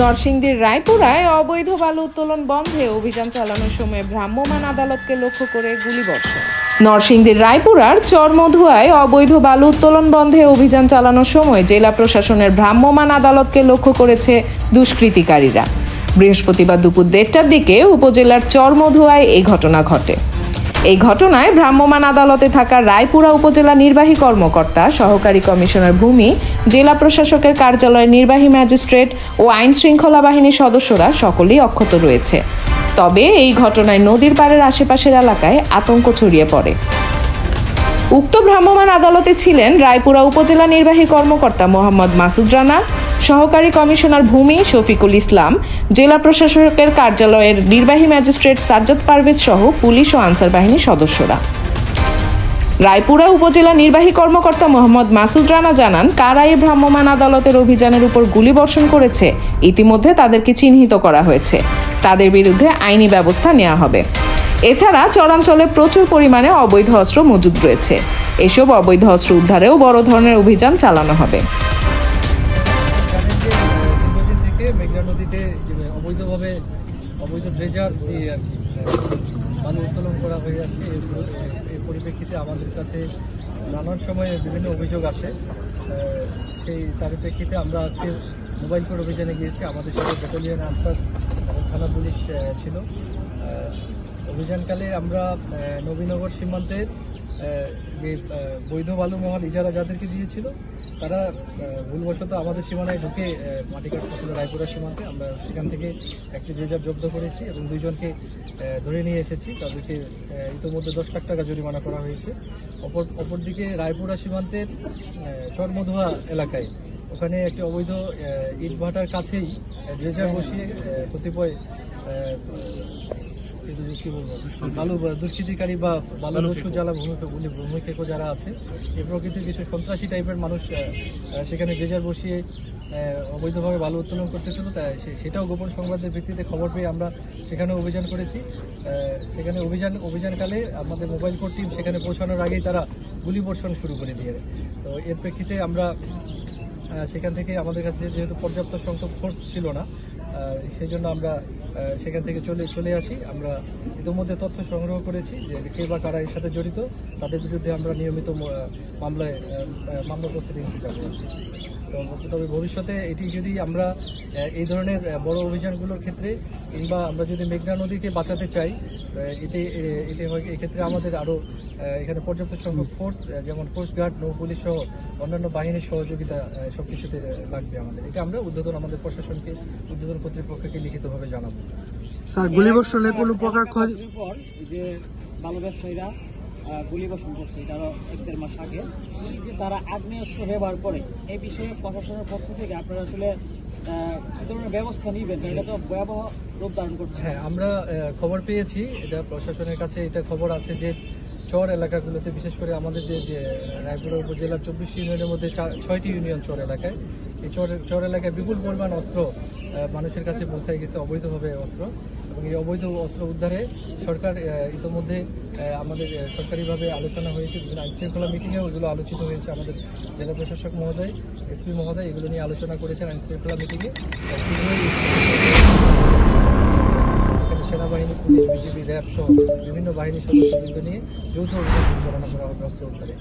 নরসিংদীর রায়পুরায় অবৈধ বালু উত্তোলন বন্ধে অভিযান চালানোর সময় ভ্রাম্যমাণ আদালতকে লক্ষ্য করে গুলিবর্ষণ। নরসিংদীর রায়পুরার চরমধুয়ায় অবৈধ বালু উত্তোলন বন্ধে অভিযান চালানোর সময় জেলা প্রশাসনের ভ্রাম্যমাণ আদালতকে লক্ষ্য করেছে দুষ্কৃতিকারীরা। বৃহস্পতিবার দুপুর দেড়টার দিকে উপজেলার চরমধুয়ায় এই ঘটনা ঘটে। এই ঘটনায় ভ্রাম্যমাণ আদালতে থাকা রায়পুরা উপজেলা নির্বাহী কর্মকর্তা, সহকারী কমিশনার ভূমি, জেলা প্রশাসকের কার্যালয়ের নির্বাহী ম্যাজিস্ট্রেট ও আইন শৃঙ্খলা বাহিনীর সদস্যরা সকলেই অক্ষত রয়েছে। তবে এই ঘটনায় নদীর পাড়ের আশেপাশের এলাকায় আতঙ্ক ছড়িয়ে পড়ে। উক্ত ভ্রাম্যমাণ আদালতে ছিলেন রায়পুরা উপজেলা নির্বাহী কর্মকর্তা মোহাম্মদ মাসুদ রানা সহকারী কমিশনার ভূমি শফিকুল ইসলাম, জেলা প্রশাসকের কার্যালয়ের নির্বাহী ম্যাজিস্ট্রেট সাজ্জাদ পারভেজ সহ পুলিশ ও আনসার বাহিনীর সদস্যরা। রায়পুরা উপজেলা নির্বাহী কর্মকর্তা মোহাম্মদ মাসুদ রানা জানান কারা এই ভ্রাম্যমাণ আদালতের অভিযানের উপর গুলি বর্ষণ করেছে। ইতিমধ্যে তাদেরকে চিহ্নিত করা হয়েছে। তাদের বিরুদ্ধে আইনি ব্যবস্থা নেওয়া হবে। এছাড়া চরাঞ্চলে প্রচুর পরিমাণে অবৈধ অস্ত্র মজুদ রয়েছে। এসব অবৈধ অস্ত্র উদ্ধারেও বড় ধরনের অভিযান চালানো হবে। থেকে নদীতে অবৈধভাবে অবৈধ ড্রেজার দিয়ে আর কি আহ, উত্তোলন করা হয়ে আসছে এর পরি- পরিপ্রেক্ষিতে আমাদের কাছে নানান সময়ে বিভিন্ন অভিযোগ আসে। সেই তার আমরা আজকে মোবাইল কোর্ট অভিযানে গিয়েছি। আমাদের সাথে ব্যাটালিয়ান আনসার থানা পুলিশ ছিল। অভিযানকালে আমরা নবীনগর সীমান্তের যে বৈধ বালু মহল ইজারা যাদেরকে দিয়েছিল তারা ভুলবশত আমাদের সীমানায় ঢুকে আহ, মাটি কাটতেছিল রায়পুরা সীমান্তে। আমরা সেখান থেকে একটি রেজার জব্দ করেছি এবং দুইজনকে ধরে নিয়ে এসেছি। তাদেরকে ইতোমধ্যে দশ লাখ টাকা জরিমানা করা হয়েছে। অপর অপরদিকে রায়পুরা সীমান্তের চরমধুয়া এলাকায় ওখানে একটি অবৈধ আহ, ইটভাটার কাছেই ড্রেজার বসিয়ে কতিপয় বালু দুষ্কৃতিকারী বা বালু দস্যু জ্বালা ভূমিকা ভূমিকেক যারা আছে এই প্রকৃতির কিছু সন্ত্রাসী টাইপের মানুষ সেখানে ড্রেজার বসিয়ে অবৈধভাবে বালু উত্তোলন করতেছিল তাই সেটাও গোপন সংবাদের ভিত্তিতে খবর পেয়ে আমরা সেখানে অভিযান করেছি। সেখানে অভিযান অভিযানকালে আমাদের মোবাইল কোর্ট টিম সেখানে পৌঁছানোর আগেই তারা গুলিবর্ষণ শুরু করে দিয়ে। তো এর প্রেক্ষিতে আমরা সেখান থেকে আমাদের কাছে যেহেতু পর্যাপ্ত সংখ্যক ফোর্স ছিল না সেই জন্য আমরা সেখান থেকে চলে চলে আসি। আমরা ইতিমধ্যে তথ্য সংগ্রহ করেছি যে কে বা কারা এর সাথে জড়িত, তাদের বিরুদ্ধে আমরা নিয়মিত মামলায় মামলা প্রসিডিংসে যাব। তবে ভবিষ্যতে এটি যদি আমরা এই ধরনের বড় অভিযানগুলোর ক্ষেত্রে কিংবা আমরা যদি মেঘনা নদীকে বাঁচাতে চাই এতে এতে হয়, এক্ষেত্রে আমাদের আরও এখানে পর্যাপ্ত সংখ্যক ফোর্স যেমন কোস্টগার্ড নৌ পুলিশ সহ অন্যান্য বাহিনীর সহযোগিতা সব কিছুতে লাগবে আমাদের। এটা আমরা উদ্বোধন আমাদের প্রশাসনকে উদ্বোধন কর্তৃপক্ষকে লিখিতভাবে জানাব। স্যার, গুলিবর্ষণে কোনো প্রকার ক্ষয় বছরের পর যে বাল ব্যবসায়ীরা গুলিবর্ষণ করছে তারা এক দেড় মাস আগে, যে তারা আগ্নেয়স্ব ব্যবহার করে এই বিষয়ে প্রশাসনের পক্ষ থেকে আপনারা আসলে ব্যবস্থা নিবেন? এটা তো রূপ ধারণ হ্যাঁ আমরা খবর পেয়েছি, এটা প্রশাসনের কাছে এটা খবর আছে যে চর এলাকাগুলোতে, বিশেষ করে আমাদের যে যে রায়পুরা উপজেলার চব্বিশ ইউনিয়নের মধ্যে ছয়টি ইউনিয়ন চর এলাকায়। এই চর চর এলাকায় বিপুল পরিমাণ অস্ত্র মানুষের কাছে পৌঁছায় গেছে অবৈধভাবে অস্ত্র এবং এই অবৈধ অস্ত্র উদ্ধারে সরকার ইতোমধ্যে আমাদের সরকারিভাবে আলোচনা হয়েছে, বিভিন্ন আইন শৃঙ্খলা মিটিংয়েও এগুলো আলোচিত হয়েছে আমাদের জেলা প্রশাসক মহোদয়, এসপি মহোদয়, এগুলো নিয়ে আলোচনা করেছেন আইন শৃঙ্খলা মিটিংয়ে। বিজিবি র্যাব সহ বিভিন্ন বাহিনীর সদস্যবৃন্দ নিয়ে যৌথ অভিযান পরিচালনা করা হবে অস্ত্র উদ্ধারে